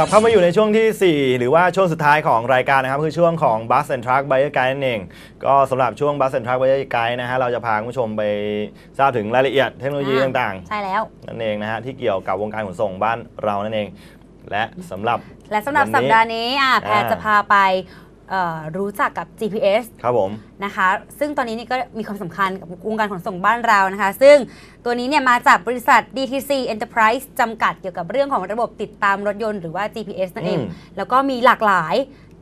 กลับเข้ามาอยู่ในช่วงทีสี่ 4 หรือว่าช่วงสุดท้ายของรายการนะครับ คือช่วงของ Bus and Truck Buyer Guide นั่นเอง ก็สำหรับช่วง Bus and Truck Buyer Guide นะฮะเราจะพาคุณผู้ชมไปทราบถึงรายละเอียดเทคโนโลยีอ่าต่างใช่แล้วๆนั่นเองนะฮะที่เกี่ยวกับวงการขนส่งบ้านเรานั่นเอง และสำหรับและสำหรับวันนี้สัปดาห์นี้อะแพรอ่าจะพาไปเอ่อ รู้จักกับ GPS ครับผมนะคะ ซึ่งตอนนี้นี่ก็มีความสำคัญกับวงการขนส่งบ้านเรานะคะ ซึ่งตัวนี้เนี่ยมาจากบริษัท DTC Enterprise จำกัดเกี่ยวกับเรื่องของระบบติดตามรถยนต์หรือว่า GPS นั่นเองอืมแล้วก็มีหลากหลาย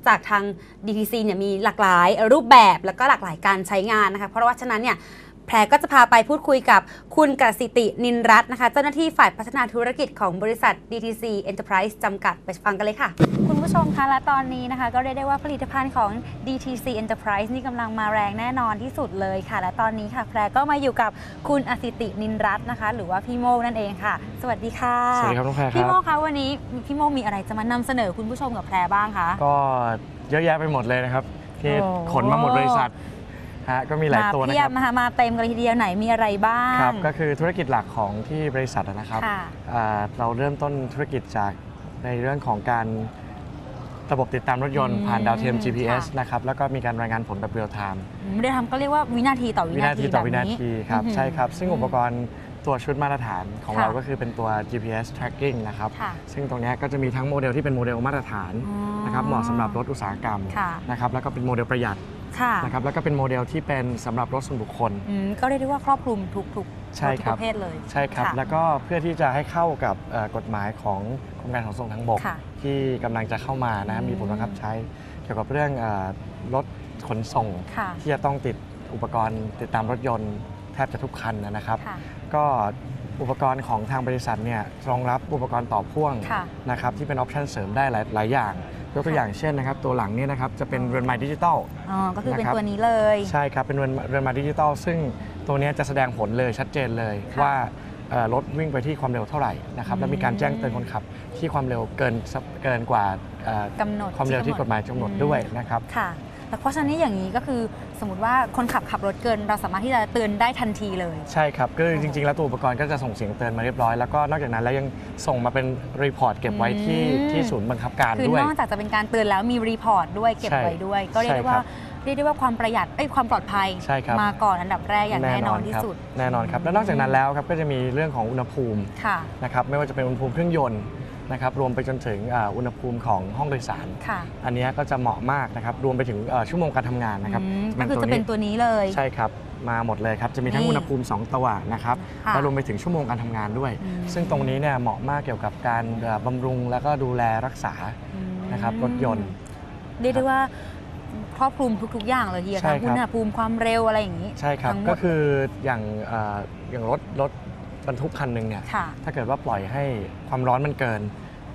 จากทาง DTC เนี่ยมีหลากหลายรูปแบบแล้วก็หลากหลายการใช้งานนะคะ เพราะว่าฉะนั้นเนี่ย แพรก็จะพาไปพูดคุยกับคุณกสิตินินรัตน์นะคะ เจ้าหน้าที่ฝ่ายพัฒนาธุรกิจของบริษัท DTC Enterprise จำกัดไปฟังกันเลยค่ะ คุณผู้ชมคะและตอนนี้นะคะ ก็เรียกได้ว่าผลิตภัณฑ์ของ DTC Enterprise นี่กำลังมาแรงแน่นอนที่สุดเลยค่ะ และตอนนี้ค่ะ แพรก็มาอยู่กับคุณอสิตินินรัตน์นะคะ หรือว่าพี่โมกนั่นเองค่ะ สวัสดีค่ะสวัสดีครับน้องแพรคพี่รัโมบกคะวันนี้พี่โมกมีอะไรจะมานำเสนอคุณผู้ชมกับแพรบ้างคะก็เยอะแยะไปหมดเลยนะครับที่โอ้ขนมาหมดบริษัท ฮะก็มีหลายตัวมานะเพียครับบนะคะมาเต็มกันเลยทีเดียวไหนมีอะไรบ้างครับก็คือธุรกิจหลักของที่บริษัทนะครับค่ะอ่าเราเริ่มต้นธุรกิจจากในเรื่องของการระบบติดตามรถยนต์อืมผ่านดาวเทียม GPS ค่ะนะครับ แล้วก็มีการรายงานผลแบบเรียลไทม์ไม่ได้ทำก็เรียกว่าวินาทีต่อวิวินานาทีทีต่อแบบวินานี้ทีครับอือหือใช่ครับ ซึ่งอุปกรณ์ตัวชุดมาตรฐานของค่ะเราก็คือเป็นตัว GPS tracking นะครับค่ะซึ่งตรงเนี้ยก็จะมีทั้งโมเดลที่เป็นโมเดลมาตรฐานอ๋อนะครับ เหมาะสำหรับรถอุตสาหกรรมค่ะนะครับ แล้วก็เป็นโมเดลประหยัด ค่ะ นะครับแล้วก็เป็นโมเดลที่เป็นสำหรับรถส่วนบุคคล อืมก็เรียกได้ว่าครอบคลุมทุกทุกใช่ครับทุกประเภทเลย ใช่ครับะแล้วก็เพื่อที่จะให้เข้ากับเอ่อกฎหมายของกรมการขนส่งทางบก ค่ะที่กำลังจะเข้ามานะอืมมีผลบังคับใช้ เกี่ยวกับเรื่องเออรถขนส่ง ค่ะที่จะต้องติดอุปกรณ์ติดตามรถยนต์แทบจะทุกคันนะครับ ค่ะ ก็อุปกรณ์ของทางบริษัทเนี่ยรองรับอุปกรณ์ต่อพ่วงค่ะ นะครับที่เป็นออปชันเสริมได้หลายหลายอย่าง ยกตัวค่ะอย่างเช่นนะครับตัวหลังเนี่ยนะครับจะเป็นเรือนไม้ดิจิตอลอ๋อก็คือเป็นนะครับตัวนี้เลย ใช่ครับ เป็นเรือนเรือนไม้ดิจิตอลซึ่งตัวเนี้ยจะแสดงผลเลยชัดเจนเลยค่ะว่าเอ่อรถวิ่งไปที่ความเร็วเท่าไหร่นะครับอืมแล้วมีการแจ้งเตือนคนขับที่ความเร็วเกินสักเกินกว่าเอ่อกำหนดความเร็วที่กฎหมายกำหนดด้วยนะครับค่ะ แต่เพราะฉะนั้นอย่างนี้ก็คือสมมติว่าคนขับขับรถเกิน เราสามารถที่จะเตือนได้ทันทีเลย ใช่ครับก็จริง ๆ แล้วตัวอุปกรณ์ก็จะส่งเสียงเตือนมาเรียบร้อยแล้วก็นอกจากนั้นแล้วยังส่งมาเป็นรีพอร์ตเก็บไว้ที่อืม ที่ศูนย์บังคับการคือด้วย นอกจากจะเป็นการเตือนแล้วมีรีพอร์ตด้วยเก็บใช่ไว้ด้วย ก็เรียกได้ใช่ครัว่าบเรียกได้ว่าความประหยัดเอ้ยความปลอดภัย ใช่ครับ มาก่อนอันดับแรกอย่างแน่นอนที่ครับสุดแน่นอนครับแล้วนอกจากนั้นแล้วครับก็จะมีเรื่องของอุณหภูมิค่ะ นะครับไม่ว่าจะเป็นอุณหภูมิเครื่องยนต์ นะครับรวมไปจนถึงอ่าอุณหภูมิของห้องโดยสารค่ะอันเนี้ยก็จะเหมาะมากนะครับรวมไปถึงเอ่อชั่วโมงการทำงานนะครับอืมก็คือจะเป็นตัวนี้เลยใช่ครับมาหมดเลยครับจะมีทั้งนี่อุณหภูมิ 2 ตัวนะครับค่ะและรวมไปถึงชั่วโมงการทำงานด้วยอืมซึ่งตรงนี้เนี่ยเหมาะมากเกี่ยวกับการเอ่อบำรุงแล้วก็ดูแลรักษาอืมนะครับรถยนต์เรียกได้ว่าครอบคลุมทุก ๆ อย่างเลยทีเดียวใช่ทั้งครับอุณหภูมิความเร็วอะไรอย่างนี้ ใช่ครับทั้งหมดก็คืออย่างเอ่ออย่างรถรถ บรรทุกคันหนึ่งเนี่ยค่ะ ถ้าเกิดว่าปล่อยให้ความร้อนมันเกิน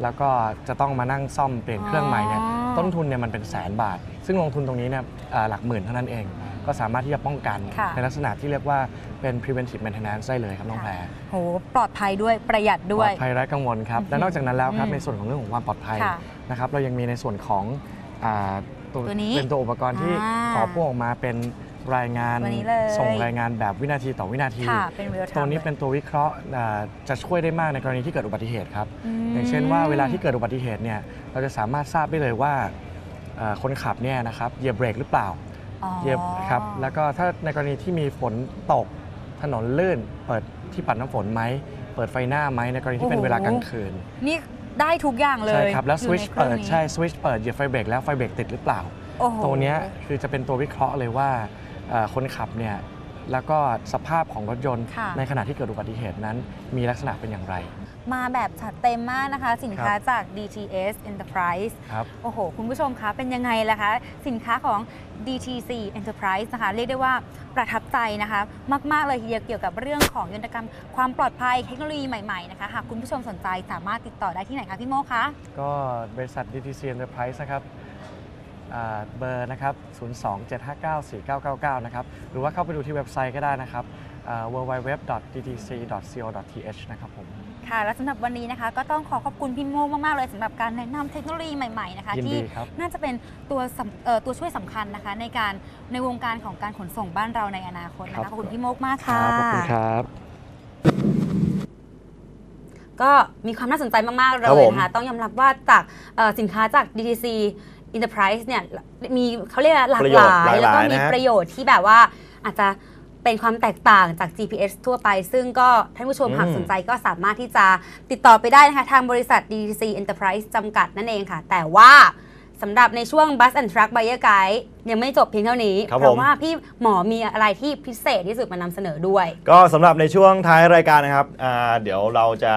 แล้วก็จะต้องมานั่งซ่อมเปลี่ยนเครื่องใหม่เนี่ยอ๋อ ต้นทุนเนี่ยมันเป็นแสนบาท ซึ่งลงทุนตรงนี้เนี่ยเอ่อหลักหมื่นเท่านั้นเอง ก็สามารถที่จะป้องกัน ค่ะ ในลักษณะที่เรียกว่าเป็น preventive maintenance ได้เลยครับน้องแพร โหปลอดภัยด้วยประหยัดปด้ลวอยดภัยไร้กังวลครับอือฮึและนอกจากนั้นแล้วครับ อืมในส่วนของเรื่องของความปลอดภัยค่ะนะครับ เรายังมีในส่วนของอ่าตัวตัวนี้เป็นตัวอุปกรณ์ที่อ่าต่อพ่วงออกมาเป็น รายงานตัวนี้เลยส่งรายงานแบบวินาทีต่อวินาทีค่ะเป็น real time ตัวนี้ลยเป็นตัววิเคราะห์อ่าจะช่วยได้มากในกรณีที่เกิดอุบัติเหตุครับมอย่างเช่นว่าเวลาที่เกิดอุบัติเหตุเนี่ยเราจะสามารถทราบได้เลยว่าเอ่อคนขับเนี่ยนะครับเหยียบเบรกหรือเปล่า อ๋อ เหยียบครับแล้วก็ถ้าในกรณีที่มีฝนตกถนนลื่น เปิดที่ปัดน้ำฝนไหมเปิดไฟหน้าไหมในกรณีที่เป็นเวลากลางคืนนี่ได้ทุกอย่างเลยใช่ครับแล้วสอยู่วิตชในคเปิรื่องดนี้ใช่สวิตชเปิดเหยียบไฟเบรกแล้วไฟเบรกติดหรือเปล่า โอ้โห ตัวเนี้ยคือจะเป็นตัววิเคราะห์เลยว่าเอ่อ คนขับเนี่ยแล้วก็สภาพของรถยนต์ ค่ะ ในขณะที่เกิดอุบัติเหตุนั้น มีลักษณะเป็นอย่างไร มาแบบจัดเต็มมากนะคะ สินค้าครับจาก DTS Enterprise ครับ โอ้โห คุณผู้ชมคะ เป็นยังไงล่ะคะ สินค้าของ DTC Enterprise นะคะ เรียกได้ว่าประทับใจนะคะ มาก ๆ เลยทีเดียวเกี่ยวกับเรื่องของยนตกรรม ความปลอดภัยเทคโนโลยีใหม่ ๆ นะคะ หากคุณผู้ชมสนใจสามารถติดต่อได้ที่ไหนคะพี่โมคะ ก็บริษัท DTC Enterprise นะครับอ่า เบอร์นะครับ 027594999 นะครับ หรือว่าเข้าไปดูที่เว็บไซต์ก็ได้นะครับอ่า www.dtc.co.th นะครับผม ค่ะ และสำหรับวันนี้นะคะ ก็ต้องขอขอบคุณพี่โมมาก ๆ เลยสำหรับการแนะนำเทคโนโลยีใหม่ ๆ นะคะ ยินที่ดีครับ น่าจะเป็นตัวสำเอ่อตัวช่วยสำคัญนะคะ ในการในวงการของการขนส่งบ้านเราในอนาคตนะครัคะบ ขอบคุณพี่โมกมากคค่ะรับขอบคุณครับ ก็มีความน่าสนใจมาก ๆ เลครับยผมนะคะต้องยอมรับว่าจากเอ่อสินค้าจาก DTC Enterprise เนี่ยมีเขาเรียกอะไรหลากหลายแล้วก็มีประโยชน์ที่แบบว่าอาจจะเป็นความแตกต่างจาก GPS ทั่วไป ซึ่งก็ท่านผู้ชมอืมหากสนใจก็สามารถที่จะติดต่อไปได้นะคะทางบริษัท DTC Enterprise จำกัดนั่นเองค่ะ แต่ว่าสำหรับในช่วง Bus and Truck Buyer Guide ยังไม่จบเพียงเท่านี้ครับเพราะผมว่าพี่หมอมีอะไรที่พิเศษที่สุดมานำเสนอด้วย ก็สำหรับในช่วงท้ายรายการนะครับอ่าเดี๋ยวเราจะ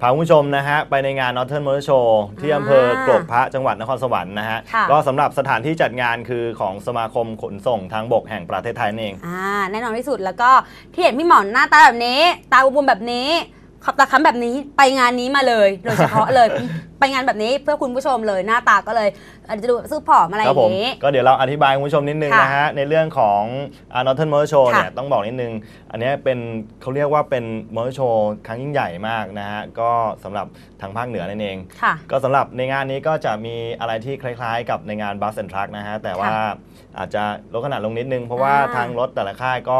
พาคุณผู้ชมนะฮะไปในงาน Northern Motor Show ที่อำเภอกรกพระจังหวัดนครสวรรค์นะฮะ ค่ะก็สำหรับสถานที่จัดงานคือของสมาคมขนส่งทางบกแห่งประเทศไทยนั่นเอง อ่าแน่นอนที่สุดแล้วก็ที่เห็นพี่หมอหน้าตาแบบนี้ ตาบวมๆแบบนี้ ขอบตาค้ำแบบนี้ไปงานนี้มาเลยโดยเฉพาะเลย ไปงานแบบนี้เพื่อคุณผู้ชมเลยหน้าตาก็เลยอาจจะดูแบบสู้ผอมอะไรอครับย่าผมงนี้ ก็เดี๋ยวเราอธิบายคุณผู้ชมนิดนึงค่ะนะฮะ ในเรื่องของอ่า Northern Motor Show ค่ะเนี่ยต้องบอกนิดนึง อันเนี้ยเป็นเขาเรียกว่าเป็น Motor Show ครั้งยิ่งใหญ่มากนะฮะ ก็สำหรับทางภาคเหนือนั่นเองค่ะก็สำหรับในงานนี้ก็จะมีอะไรที่คล้ายๆ กับในงาน Bus and Truck นะฮะ แต่ว่าอาจจะลดขนาดลงนิดนึง เพราะว่าอ่าทางรถแต่ละค่ายก็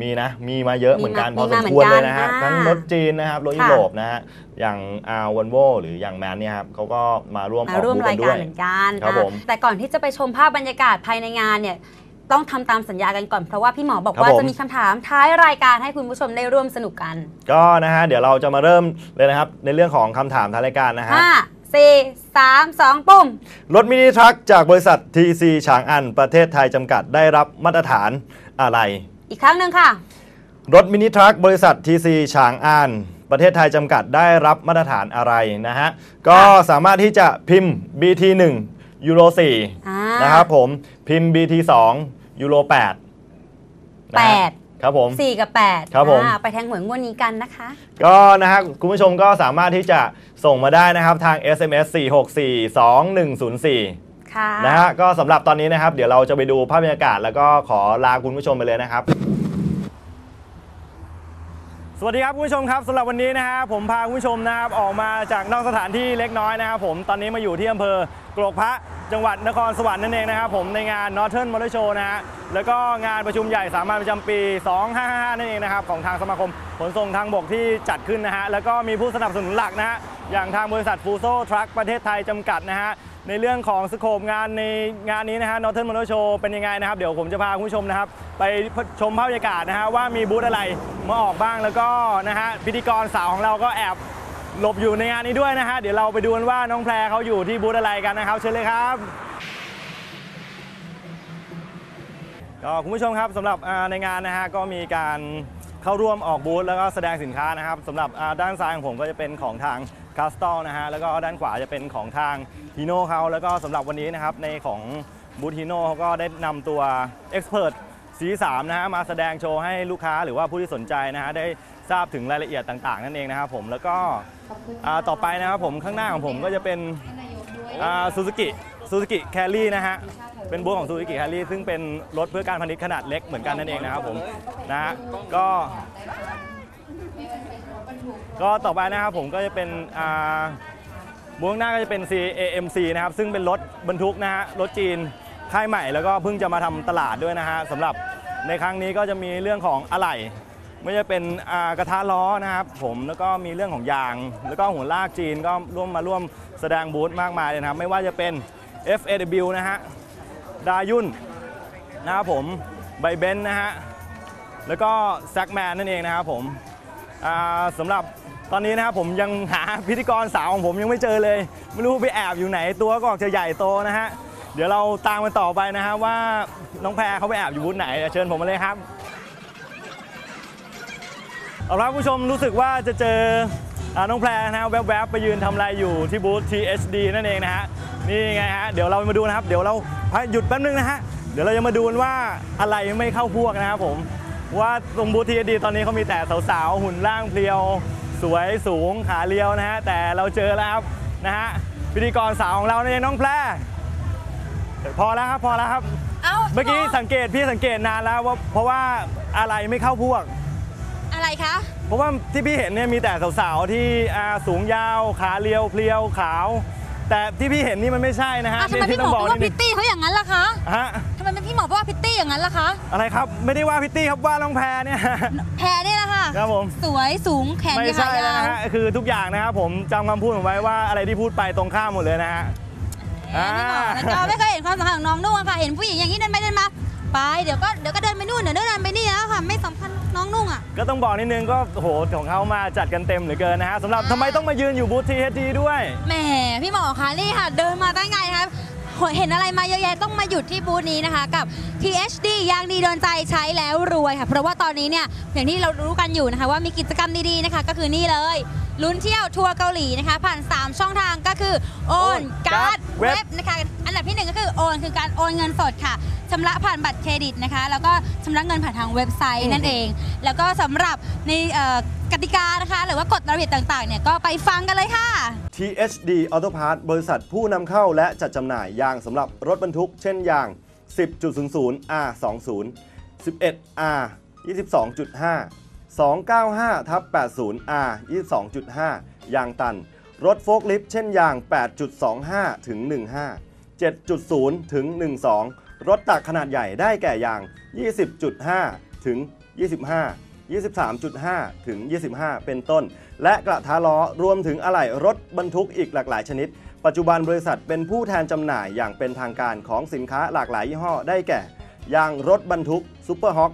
มีนะ มีมาเยอะมีเหมือนกันมาพอมีสมามเหมือนควรกันเลยนะฮะอ่าทั้งรถจีนนะครับ รถยุค่ะโรปนะฮะ อย่างอาวันโวหรืออย่างแมนเนี่ยครับเขาก็มาร่วมอมาอกร่วมบูธรากัยนกาด้รวย เหมือนกันครับอะผมแต่ก่อนที่จะไปชมภาพบรรยากาศภายในงานเนี่ยต้องทำตามสัญญากันก่อนเพราะว่าพี่หมอบอกครับว่าผม จะมีคำถามท้ายรายการให้คุณผู้ชมได้ร่วมสนุกกัน ก็นะฮะ เดี๋ยวเราจะมาเริ่มเลยนะครับ ในเรื่องของคำถามทางรายการนะฮะห้าสี่สามสองปุ่ม รถมินิทรัคจากบริษัท TC ฉางอัน ประเทศไทยจำกัดได้รับมาตรฐานอะไร อีกครั้งหนึ่งค่ะ รถมินิทรัคบริษัท TC ฉางอาน ประเทศไทยจำกัดได้รับมาตรฐานอะไรนะฮะ ก็สามารถที่จะพิมพ์ BT 1 ยูโรอ่า4นะครับผมพิมพ์ BT 2 ยูโร8นะแปฮะดครับผม สี่กับแปดครับผม อ่าไปแทงหวยงวดนี้กันนะคะ ก็นะฮะคุณผู้ชมก็สามารถที่จะส่งมาได้นะครับทาง SMS 4642104ค่ะ นะฮะก็สำหรับตอนนี้นะครับ เดี๋ยวเราจะไปดูภาพบรรยากาศ แล้วก็ขอลาคุณผู้ชมไปเลยนะครับ สวัสดีครับคุณผู้ชมครับสำหรับวันนี้นะฮะผมพาคุณผู้ชมนะครับออกมาจากนอกสถานที่เล็กน้อยนะครับผมตอนนี้มาอยู่ที่อำเภอกรกพระจังหวัดนครสวรรค์นั่นเองนะครับผมในงาน Northern Motor Show นะฮะแล้วก็งานประชุมใหญ่สามัญประจำปี 2555 นั่นเองนะครับของทางสมาคมขนส่งทางบกที่จัดขึ้นนะฮะแล้วก็มีผู้สนับสนุนหลักนะฮะอย่างทางบริษัทฟูโซทรัคประเทศไทยจำกัดนะฮะ ในเรื่องของสโคปงานในงานนี้นะฮะ Northern Motor Show เป็นยังไงนะครับ เดี๋ยวผมจะพาคุณผู้ชมนะครับ ไปชมภาพบรรยากาศนะฮะว่ามีบูธอะไรมาออกบ้างแล้วก็นะฮะพิธีกรสาวของเราก็แอบหลบอยู่ในงานนี้ด้วยนะฮะ เดี๋ยวเราไปดูกันว่าน้องแพรเขาอยู่ที่บูธอะไรกันนะครับ เชิญเลยครับก็คุณผู้ชมครับสำหรับในงานนะฮะก็มีการเข้าร่วมออกบูธแล้วก็แสดงสินค้านะครับสำหรับด้านซ้ายของผมก็จะเป็นของทาง คาสตอลนะฮะแล้วก็ด้านขวาจะเป็นของทางฮีโน่เขาแล้วก็สำหรับวันนี้นะครับในของบูธฮีโน่เขาก็ได้นำตัว Expert สี3นะฮะมาแสดงโชว์ให้ลูกค้าหรือว่าผู้ที่สนใจนะฮะได้ทราบถึงรายละเอียดต่างๆ นั่นเองนะครับผมแล้วก็อ่าต่อไปนะครับผมข้างหน้าของผมก็จะเป็นซูซูกิซูซูกิแคลรี่นะฮะเป็นบูธของซูซูกิแคลรี่ซึ่งเป็นรถเพื่อการพาณิชย์ขนาดเล็กเหมือนกันนั่นเองนะครับผมนะฮะก็ ก็ต่อไปนะครับผมก็จะเป็นอ่าบูธข้างหน้าก็จะเป็น CAMC นะครับ ซึ่งเป็นรถบรรทุกนะฮะรถจีนค่ายใหม่แล้วก็เพิ่งจะมาทำตลาดด้วยนะฮะสำหรับในครั้งนี้ก็จะมีเรื่องของอะไหล่ไม่ว่าจะเป็นอ่ากระทะล้อนะครับผมแล้วก็มีเรื่องของยาง แล้วก็หัวลากจีนก็ร่วมมาร่วมแสดงบูธมากมายเลยนะครับ ไม่ว่าจะเป็น FAW นะฮะดายุนนะครับผมไบเบนนะฮะแล้วก็แซกแมนนั่นเองนะครับผม สำหรับตอนนี้นะครับผมยังหาพิธีกรสาวของผมยังไม่เจอเลย ไม่รู้ไปแอบอยู่ไหนตัวก็ออกจะใหญ่โตนะฮะ เดี๋ยวเราตามกันต่อไปนะฮะว่าน้องแพรเขาไปแอบอยู่บูธไหนเชิญผมมาเลยครับเอาละผู้ชมรู้สึกว่าจะเจอน้องแพรนะฮะแวบๆไปยืนทำอะไรอยู่ที่บูธ THD นั่นเองนะฮะนี่ไงฮะเดี๋ยวเรามาดูนะครับ เดี๋ยวเราหยุดแป๊บนึงนะฮะเดี๋ยวเราจะมาดูนว่าอะไรไม่เข้าพวกนะครับผม ว่าตรงบูธ THD ตอนนี้เขามีแต่สาวๆ หุ่นร่างเพรียว สวยสูงขาเรียวนะฮะ แต่เราเจอแล้วครับนะฮะพิธีกรสาวของเราเนี่ยน้องแพรพอแล้วครับพอแล้วครับเอ้าเมื่อกี้สังเกตพี่สังเกตนานแล้วว่าเพราะว่าอะไรไม่เข้าพวก อะไรคะ เพราะว่าที่พี่เห็นเนี่ยมีแต่สาวๆ ที่อ่าสูงยาวขาเรียวเพรียวขาว แต่ที่พี่เห็นนี่มันไม่ใช่นะฮะอะทำไมนี่พี่ที่หมต้อองบอกพูดว่านิพิดตตี้เขาอย่างนั้นล่ะคะฮะทำไมพี่ห มอพูดว่าพิตตี้อย่างนั้นล่ะคะ อะไรครับไม่ได้ว่าพิตตี้ครับว่าน้องแพรเนี่ยแพรนี่แหละค่ะครับผมสวยสูงแขนไม่ยาใช่แล้ววนะฮะคือทุกอย่างนะครับผมจำคำพูดผมไว้ว่าอะไรที่พูดไปตรงข้ามหมดเลยนะฮะๆพี่หมอนะจ๊ะไม่เคยเห็นความสำคัญของน้องนุ่งอะค่ะเห็นผู้หญิงอย่างนี้เดินไปเดินมาไปเดี๋ยวก็เดี๋ยวก็เดินไปนู่นเดี๋ยวเดินไปนี่แล้วค่ะไม่สำคัญน้องนุ่งอะก็ต้องบอกนิดนึงก็โอ้โหของเขามาจัดกันเต็มเหลือเกินนะฮะสำหรับทำไมต้องมายืนอยู่บูธทีเอทีด้วยแหมพี่หมอคะนี่ค่ะ เดินมาตั้งไงคะ เห็นอะไรมาเยอะแยะต้องมาหยุดที่บูธนี้นะคะ กับ THD ยางดีโดนใจใช้แล้วรวยค่ะ เพราะว่าตอนนี้เนี่ยอย่างที่เรารู้กันอยู่นะคะว่ามีกิจกรรมดีๆนะคะ ก็คือนี่เลย ลุ้นเที่ยวทัวร์เกาหลีนะคะ ผ่าน 3 ช่องทางก็คือโอน Own การ์ด Card เว็ Web บนะคะอันดับที่หนึ่งก็คือโอนคือการโอนเงินสดค่ะชำระผ่านบัตรเครดิตนะคะ แล้วก็ชำระเงินผ่านทางเว็บไซต์นั่นเอง แล้วก็สำหรับในเอ่อกติกานะคะ หรือว่ากฎระเบียบต่างๆเนี่ยก็ไปฟังกันเลยค่ะ THD Auto Parts บริษัทผู้นำเข้าและจัดจำหน่ายยางสำหรับรถบรรทุก เช่นยาง 10.00 R20 11 R 22.5 295ทับ80 R 22.5 ยางตัน รถโฟล์คลิฟต์เช่นยาง 8.25 ถึง 15 7.0 ถึง 12 รถตักขนาดใหญ่ได้แก่ยาง 20.5 ถึง 25 23.5 ถึง 25 เป็นต้น และกระทะล้อรวมถึงอะไหล่รถบรรทุกอีกหลากหลายชนิด ปัจจุบันบริษัทเป็นผู้แทนจำหน่ายอย่างเป็นทางการของสินค้าหลากหลายยี่ห้อได้แก่ ยางรถบรรทุกซูเปอร์ฮอ k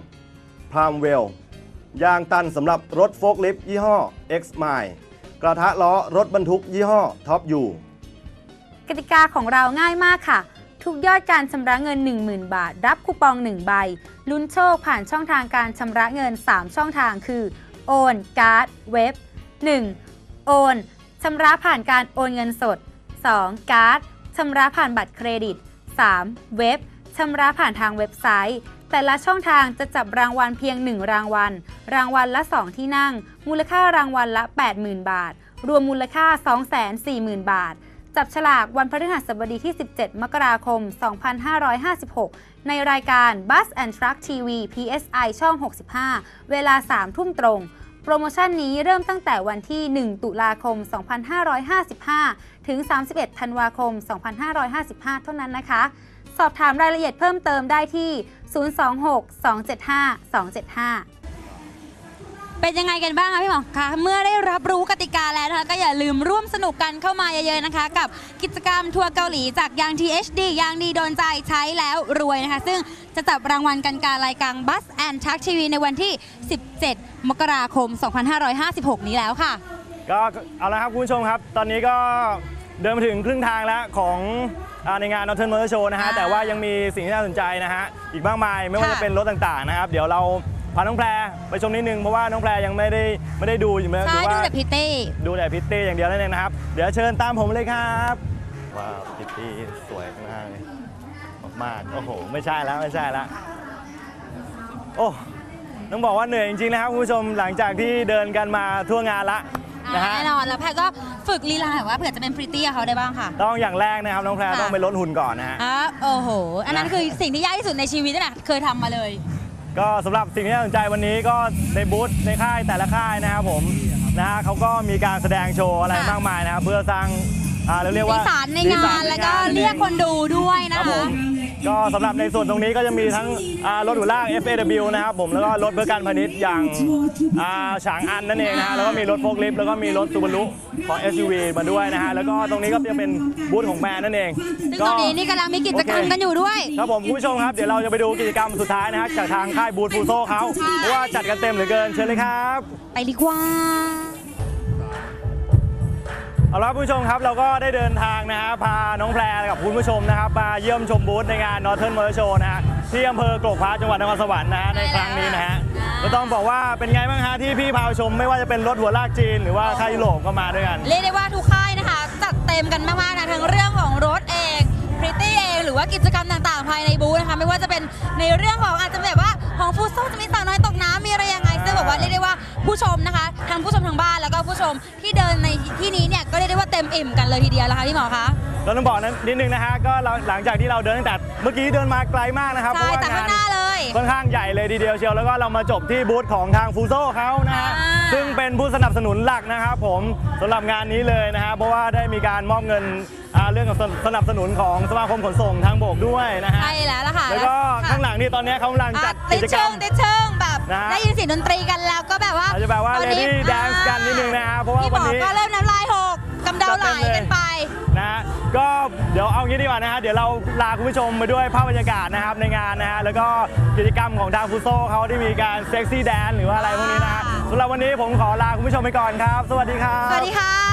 พรามเวล ยางตันสำหรับรถโฟล์คลิฟต์ยี่ห้อ X Mile กระทะล้อรถบรรทุกยี่ห้อ Top U กติกาของเราง่ายมากค่ะ ทุกยอดการชำระเงิน 10,000 บาท รับคูปอง 1 ใบ ลุ้นโชคผ่านช่องทางการชำระเงิน 3 ช่องทางคือ โอน การ์ด เว็บ 1. โอนชำระผ่านการโอนเงินสด 2. การ์ดชำระผ่านบัตรเครดิต 3. เว็บชำระผ่านทางเว็บไซต์ แต่ละช่องทางจะจับรางวัลเพียง 1 รางวัล รางวัลละ 2 ที่นั่ง มูลค่ารางวัลละ 80,000 บาท รวมมูลค่า 240,000 บาท จับฉลากวันพฤหัสบดีที่ 17 มกราคม 2556 ในรายการ Bus and Truck TV PSI ช่อง 65 เวลา 3 ทุ่มตรง โปรโมชั่นนี้เริ่มตั้งแต่วันที่ 1 ตุลาคม 2555 ถึง 31 ธันวาคม 2555 เท่านั้นนะคะ สอบถามรายละเอียดเพิ่มเติมได้ที่ 026 275 275เป็นยังไงกันบ้างคะพี่หมอคะเมื่อได้รับรู้กติกาแล้วนะคะก็อย่าลืมร่วมสนุกกันเข้ามาเยอะๆนะคะ กับกิจกรรมทัวร์เกาหลีจากยาง THD ยางดีโดนใจใช้แล้วรวยนะคะ ซึ่งจะจับรางวัลกันการรายการบัสแอนทักทีวีในวันที่ 17 มกราคม 2556 นี้แล้วค่ะ ก็เอาละครับคุณผู้ชมครับ ตอนนี้ก็ เดินมาถึงครึ่งทางแล้วของอ่าในงาน Northern Motor Show นะฮะอ่าแต่ว่ายังมีสิ่งที่น่าสนใจนะฮะ อีกมากมายไม่ว่าค่ะจะเป็นรถต่างๆนะครับ เดี๋ยวเราพาน้องแพรไปชมนิดนึง เพราะว่าน้องแพรยังไม่ได้ไม่ได้ดูอยู่ไหมใช่ว่าดูแต่พิตตี้ดูแต่พิตตี้อย่างเดียวนั่นเองนะครับ เดี๋ยวเชิญตามผมเลยครับว้าวพิตตี้สวยมากเลยมากๆโอ้โห ไม่ใช่แล้วไม่ใช่แล้วโอ้ต้องบอกว่าเหนื่อยจริงๆนะครับคุณผู้ชมหลังจากที่เดินกันมาทั่วงานละ นะฮะ แน่นอนแล้วแพทย์ก็ฝึกลีลาแบบว่าเผื่อจะเป็นพริตตี้กับเขาได้บ้างค่ะ ต้องอย่างแรกนะครับน้องแพรค่ะ ต้องไปลดหุ่นก่อนนะฮะ อะโอ้โห อันนั้นนะ คือสิ่งที่ยากที่สุดในชีวิตนั่นแหละเคยทำมาเลย ก็สำหรับสิ่งที่น่าสนใจวันนี้ก็ในบูธในค่ายแต่ละค่ายนะครับผมนะฮะเขาก็มีการแสดงโชว์อะไรค่ะมากมายนะครับเพื่อสร้างอ่าเราเรียกสีว่าสันในสีงานแล้วก็เรียกคนดูด้วยคนะรับผคะม ก็สำหรับในส่วนตรงนี้ก็จะมีทั้งอ่ารถหัวลาก FAW นะครับผมแล้วก็รถเพื่อการพาณิชย์อย่างอ่าฉางอันนั่นเองนะฮะแล้วก็มีรถโฟล์คลิฟต์แล้วก็มีรถซูบารุของ SUV มาด้วยนะฮะแล้วก็ตรงนี้ก็จะเป็นบูธของแบรนด์นั่นเองซึ่งตอนนี้นี่กำลังมีกิจกรรมกันอยู่ด้วยครับผมคุณผู้ชมครับเดี๋ยวเราจะไปดูกิจกรรมสุดท้ายนะฮะจากทางค่ายบูธฟูโซเขาค่ะเพราะว่าจัดกันเต็มเหลือเกินเชิญเลยครับ ไปดีกว่า เอาละคุณผู้ชมครับเราก็ได้เดินทางนะฮะพาน้องแพรกับคุณผู้ชมนะครับมาเยี่ยมชมบูธในงาน Northern Motor Show นะฮะที่อำเภอกรกพระจังหวัดนครสวรรค์นะฮะในครั้งนี้นะฮะอ่าก็ต้องบอกว่าเป็นไงบ้างฮะที่พี่พาชม ไม่ว่าจะเป็นรถหัวลากจีน หรือว่าค่ายยุโรปก็มาด้วยกันเรียกได้ว่าทุกค่ายนะคะ จัดเต็มกันมากๆนะทั้งเรื่องของรถเองพริตตี้เองหรือว่ากิจกรรมต่างๆภายในบูธนะคะ ไม่ว่าจะเป็นในเรื่องของอาจจะแบบว่าของฟูโซจะมีสาวน้อยตกน้ำมีอะไรยังไงซึ่งแบบว่าเรียกได้ว่า ผู้ชมนะคะทั้งผู้ชมทางบ้านแล้วก็ผู้ชมที่เดินในที่นี้เนี่ยก็เรียกได้ว่าเต็มอิ่มกันเลยทีเดียวแล้วค่ะพี่หมอคะเราต้องบอกนั้นนิดนึงนะฮะก็เราหลังจากที่เราเดินตั้งแต่เมื่อกี้เดินมาไกลมากนะครับเพใช่ราะว่าแต่ข้างงานหน้าเลย ค่อนข้างใหญ่เลยทีเดียวเชียวแล้วก็เรามาจบที่บูธของทางฟูโซเขานะฮะอ่า ซึ่งเป็นผู้สนับสนุนหลักนะครับผมสำหรับงานนี้เลยนะฮะเพราะว่าได้มีการมอบเงินอ่าเรื่องของสนับสนุนของสมาคมขนส่งทางบกด้วยนะฮะใช่แล้วล่ะค่ะแล้วก็ค่ะข้างหลังนี่ตอนนี้เขากำลังจัดอะติกิดจกรเชิรมงติดเชิงแบบ นะฮะได้ยินเสียงดนตรีกันแล้วก็แบบว่าเราจะแบบว่าตอน Lady นี้ Dance กันนิดนึงนะฮะเพราะว่าพี่หมวันอนี้ ก็เริ่มน้ำลายหกกำเดาไหลกันไป นะฮะก็เดี๋ยวเอางี้ดีกว่านะฮะเดี๋ยวเราลาคุณผู้ชมไปด้วยภาพบรรยากาศนะครับในงานนะฮะแล้วก็กิจกรรมของทางฟูโซเขาที่มีการเซ็กซี่แดนหรือว่าอะไรพวกนี้นะฮะสำหรับวันนี้ผมขอลาคุณผู้ชมไปก่อนครับ สวัสดีครับ สวัสดีค่ะ